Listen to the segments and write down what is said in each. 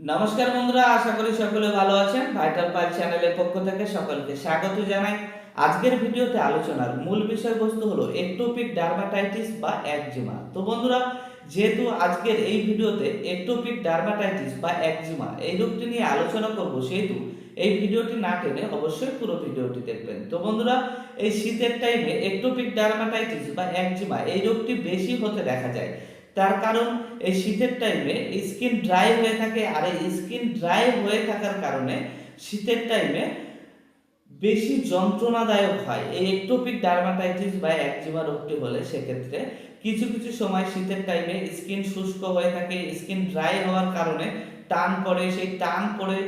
নমস্কার বন্ধুরা, আশা করি সকলে ভালো আছেন। ভাইটাল পাইল চ্যানেলের পক্ষ থেকে সকলকে স্বাগত জানাই। আজকের ভিডিওতে আলোচনার মূল বিষয়বস্তু হলো একটোপিক ডার্মাটাইটিস বা একজিমা তো বন্ধুরা, যেহেতু আজকের এই ভিডিওতে একটোপিক ডার্মাটাইটিস বা একজিমা এই রোগটি নিয়ে আলোচনা করব, সেহেতু এই ভিডিওটি না টেনে অবশ্যই পুরো ভিডিওটি দেখবেন। তো বন্ধুরা, এই শীতের টাইমে একটোপিক ডার্মাটাইটিস বা একজিমা এই রোগটি বেশি হতে দেখা যায়। তার কারণ, এই শীতের টাইমে স্কিন ড্রাই হয়ে থাকে আর এই স্কিন ড্রাই হয়ে থাকার কারণে শীতের টাইমে বেশি যন্ত্রণাদায়ক হয়। এই একটোপিক ডার্মাটাইটিস বা একজিমা রোগটি হলে সেক্ষেত্রে কিছু কিছু সময় শীতের টাইমে স্কিন শুষ্ক হয়ে থাকে স্কিন ড্রাই হওয়ার কারণে টান পড়ে, সেই টান পড়ে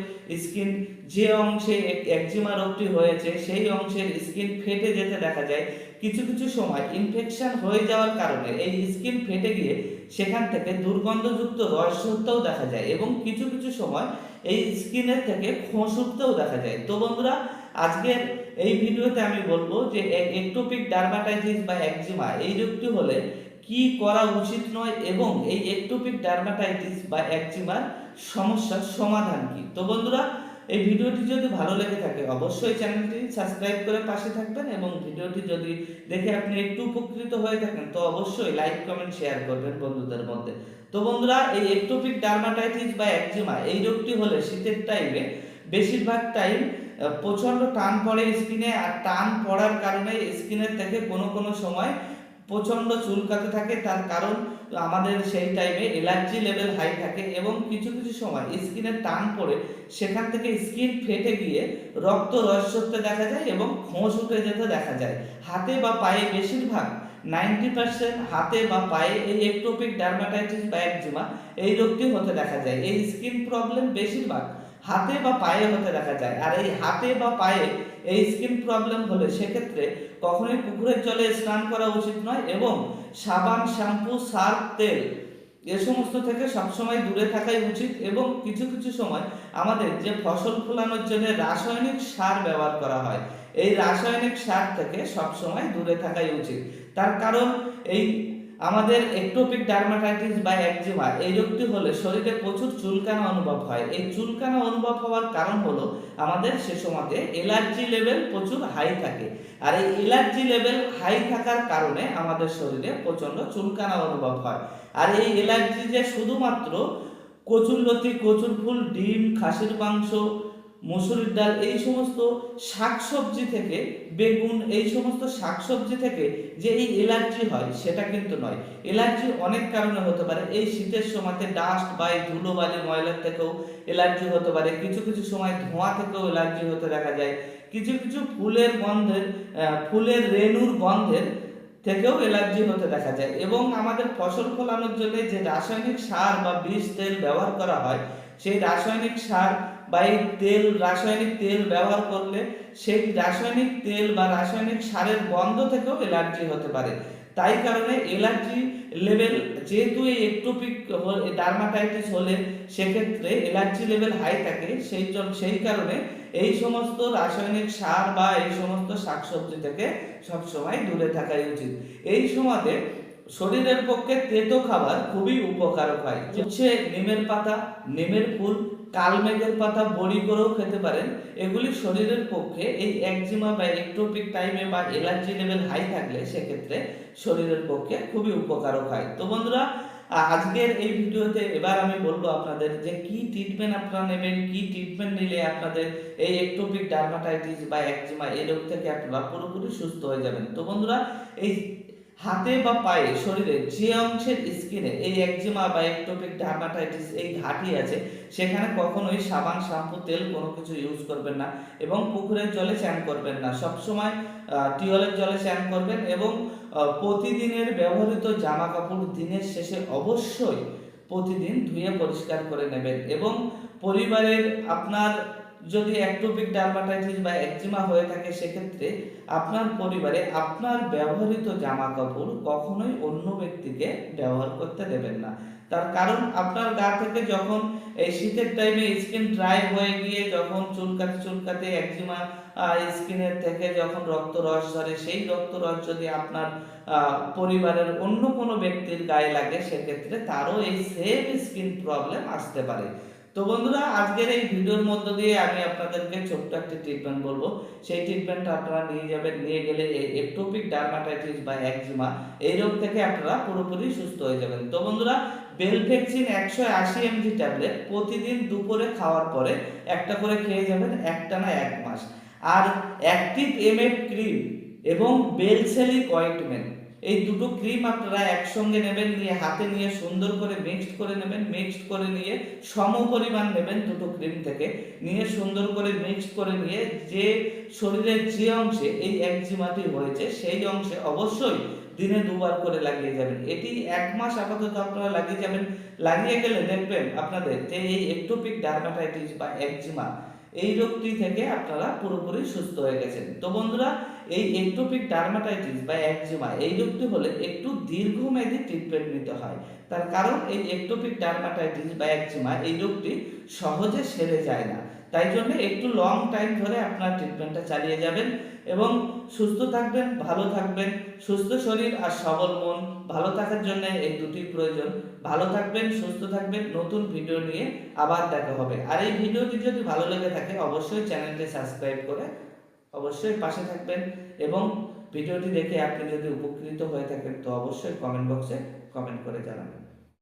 স্কিন যে অংশে একজিমা রোগটি হয়েছে, সেই অংশের স্কিন ফেটে যেতে দেখা যায়। কিছু কিছু সময় ইনফেকশন হয়ে যাওয়ার কারণে এই স্কিন ফেটে গিয়ে সেখান থেকে দুর্গন্ধযুক্ত রস উঠতেও দেখা যায় এবং কিছু কিছু সময় এই স্কিনের থেকে খোঁস উঠতেও দেখা যায়। তো বন্ধুরা, আজকের এই ভিডিওতে আমি বলব যে একটোপিক ডার্মাটাইটিস বা একজিমা এই রোগটি হলে কি করা উচিত নয় এবং এই একটোপিক ডার্মাটাইটিস বা একজিমার সমস্যার সমাধান কি? তো বন্ধুরা, এই ভিডিওটি যদি ভালো লেগে থাকে, অবশ্যই চ্যানেলটি সাবস্ক্রাইব করে পাশে থাকবেন এবং ভিডিওটি যদি দেখে আপনি একটু উপকৃত হয়ে থাকেন, তো অবশ্যই লাইক, কমেন্ট, শেয়ার করবেন বন্ধুদের মধ্যে। তো বন্ধুরা, এই একটোপিক ডার্মাটাইটিস বা একজিমা এই রোগটি হলে শীতের টাইমে বেশিরভাগ টাইম প্রচণ্ড টান পড়ে স্কিনে আর টান পড়ার কারণে স্কিনের থেকে কোনো কোনো সময় প্রচণ্ড চুলকাতে থাকে, তার কারণ আমাদের সেই টাইমে এলার্জি লেভেল হাই থাকে এবং কিছু কিছু সময় স্কিনের টান পড়ে, সেখান থেকে স্কিন ফেটে গিয়ে রক্ত রস হতে দেখা যায় এবং খোঁজ উঠে যেতে দেখা যায়। হাতে বা পায়ে বেশিরভাগ নাইনটি পার্সেন্ট হাতে বা পায়ে এই একটোপিক ডার্মাটাইটিস বা একজিমা এই রোগটি হতে দেখা যায়। এই স্কিন প্রবলেম বেশিরভাগ হাতে বা পায়ে হতে দেখা যায়। আর এই হাতে বা পায়ে এই স্কিন প্রবলেম হলে সেক্ষেত্রে কখনোই পুকুরের জলে স্নান করা উচিত নয় এবং সাবান, শ্যাম্পু, সার্ফ, তেল এ সমস্ত থেকে সবসময় দূরে থাকাই উচিত এবং কিছু কিছু সময় আমাদের যে ফসল ফলানোর জন্য রাসায়নিক সার ব্যবহার করা হয়, এই রাসায়নিক সার থেকে সবসময় দূরে থাকাই উচিত। তার কারণ এই আমাদের একটোপিক ডার্মাটাইটিস বা একজিমা এই রোগটি হলে শরীরে প্রচুর চুলকানা অনুভব হয়। এই চুলকানা অনুভব হওয়ার কারণ হলো আমাদের সে সময়তে এলার্জি লেভেল প্রচুর হাই থাকে। আর এই এলার্জি লেভেল হাই থাকার কারণে আমাদের শরীরে প্রচণ্ড চুলকানা অনুভব হয়। আর এই এলার্জি যে শুধুমাত্র কচুরলতি, কচুর ফুল, ডিম, খাসির মাংস মসুরির ডাল, এই সমস্ত শাকসবজি থেকে, বেগুন, এই সমস্ত শাকসবজি থেকে যে এই এলার্জি হয়, সেটা কিন্তু নয়। এলার্জি অনেক কারণে হতে পারে। এই শীতের সময়তে ডাস্ট বা এই ধুলোবালি ময়লার থেকেও এলার্জি হতে পারে। কিছু কিছু সময় ধোঁয়া থেকেও এলার্জি হতে দেখা যায়। কিছু কিছু ফুলের গন্ধের ফুলের রেণুর গন্ধের থেকেও এলার্জি হতে দেখা যায়। এবং আমাদের ফসল ফলানোর জন্য যে রাসায়নিক সার বা বীজ তেল ব্যবহার করা হয়, সেই রাসায়নিক সার বা এই তেল, রাসায়নিক তেল ব্যবহার করলে সেই রাসায়নিক তেল বা রাসায়নিক সারের গন্ধ থেকেও এলার্জি হতে পারে। তাই কারণে এলার্জি লেভেল যেহেতু এই একটোপিক ডার্মাটাইটিস হলে সেক্ষেত্রে এলার্জি লেভেল হাই থাকে, সেই জন্য সেই কারণে এই সমস্ত রাসায়নিক সার বা এই সমস্ত শাকসবজি থেকে সবসময় দূরে থাকাই উচিত। এই সময়তে শরীরের পক্ষে তেতো খাবার খুবই উপকারক হয়। হচ্ছে নিমের পাতা, নিমের ফুল কালমেঘের পাতা বড়ি করেও খেতে পারেন। এগুলি শরীরের পক্ষে এই একজিমা বা একটোপিক টাইমে বা এলার্জি লেভেল হাই থাকলে সেক্ষেত্রে শরীরের পক্ষে খুবই উপকারক হয়। তো বন্ধুরা আজকের এই ভিডিওতে এবার আমি বলব আপনাদের যে কি ট্রিটমেন্ট আপনারা নেবেন, কি ট্রিটমেন্ট নিলে আপনাদের এই একটোপিক ডার্মাটাইটিস বা একজিমা এই রোগ থেকে আপনারা পুরোপুরি সুস্থ হয়ে যাবেন। তো বন্ধুরা, এই হাতে বা পায়ে, শরীরে যে অংশের স্কিনে এই একজিমা বা একটোপিক ডার্মাটাইটিস এই ঘাটি আছে, সেখানে কখনোই সাবান, শ্যাম্পু, তেল কোনো কিছু ইউজ করবেন না এবং পুকুরের জলে স্নান করবেন না। সবসময় টিউবওয়েলের জলে স্নান করবেন এবং প্রতিদিনের ব্যবহৃত জামা কাপড় দিনের শেষে অবশ্যই প্রতিদিন ধুয়ে পরিষ্কার করে নেবেন এবং পরিবারের আপনার যদি অ্যাক্টোপিক ডার্মাটাইটিস বা একজিমা হয়ে থাকে, সেক্ষেত্রে আপনার পরিবারে আপনার ব্যবহৃত জামা কাপড় কখনোই অন্য ব্যক্তিকে ব্যবহার করতে দেবেন না। তার কারণ, আপনার গা থেকে যখন এই শীতের টাইমে স্কিন ড্রাই হয়ে গিয়ে যখন চুলকাতে চুলকাতে একজিমা স্কিনের থেকে যখন রক্ত রস ঝরে সেই রক্ত রস যদি আপনার পরিবারের অন্য কোনো ব্যক্তির গায়ে লাগে, সেক্ষেত্রে তারও এই সেম স্কিন প্রবলেম আসতে পারে। তো বন্ধুরা, আজকের এই ভিডিওর মধ্য দিয়ে আমি আপনাদেরকে ছোট্ট একটা ট্রিটমেন্ট বলব। সেই ট্রিটমেন্টটা আপনারা নিয়ে যাবেন, নিয়ে গেলে এই একটোপিক ডার্মাটাইটিস বা একজিমা এই রোগ থেকে আপনারা পুরোপুরি সুস্থ হয়ে যাবেন। তো বন্ধুরা বেলভেক্সিন একশো আশি এমজি ট্যাবলেট প্রতিদিন দুপুরে খাওয়ার পরে একটা করে খেয়ে যাবেন একটানা এক মাস। আর অ্যাক্টিভ এমএফ ক্রিম এবং বেলসেলিক অয়েন্টমেন্ট এই দুটো ক্রিম আপনারা একসঙ্গে নেবেন, নিয়ে হাতে নিয়ে সুন্দর করে মিক্সড করে নেবেন মিক্সড করে নিয়ে সম পরিমাণ নেবেন দুটো ক্রিম থেকে। নিয়ে সুন্দর করে মিক্সড করে নিয়ে যে শরীরের যে অংশে এই একজিমাটি হয়েছে, সেই অংশে অবশ্যই দিনে দুবার করে লাগিয়ে যাবেন। এটি এক মাস আপাতত আপনারা লাগিয়ে যাবেন। লাগিয়ে গেলে দেখবেন আপনাদের যে এই একটোপিক ডার্মাটাইটিস বা একজিমা এই রোগটি থেকে আপনারা পুরোপুরি সুস্থ হয়ে গেছেন। তো বন্ধুরা, এই একটোপিক ডার্মাটাইটিস বা একজিমা এই রোগটি হলে একটু দীর্ঘমেয়াদী ট্রিটমেন্ট নিতে হয়। তার কারণ, এই একটোপিক ডার্মাটাইটিস বা একজিমা এই রোগটি সহজে সেরে যায় না। তাই জন্য একটু লং টাইম ধরে আপনার ট্রিটমেন্টটা চালিয়ে যাবেন এবং সুস্থ থাকবেন, ভালো থাকবেন, সুস্থ শরীর আর সবল মন, ভালো থাকার জন্য এই দুটি প্রয়োজন। ভালো থাকবেন, সুস্থ থাকবেন। নতুন ভিডিও নিয়ে আবার দেখা হবে। আর এই ভিডিওটি যদি ভালো লেগে থাকে, অবশ্যই চ্যানেলটি সাবস্ক্রাইব করে অবশ্যই পাশে থাকবেন এবং ভিডিওটি দেখে আপনি যদি উপকৃত হয়ে থাকেন, তো অবশ্যই কমেন্ট বক্সে কমেন্ট করে জানাবেন।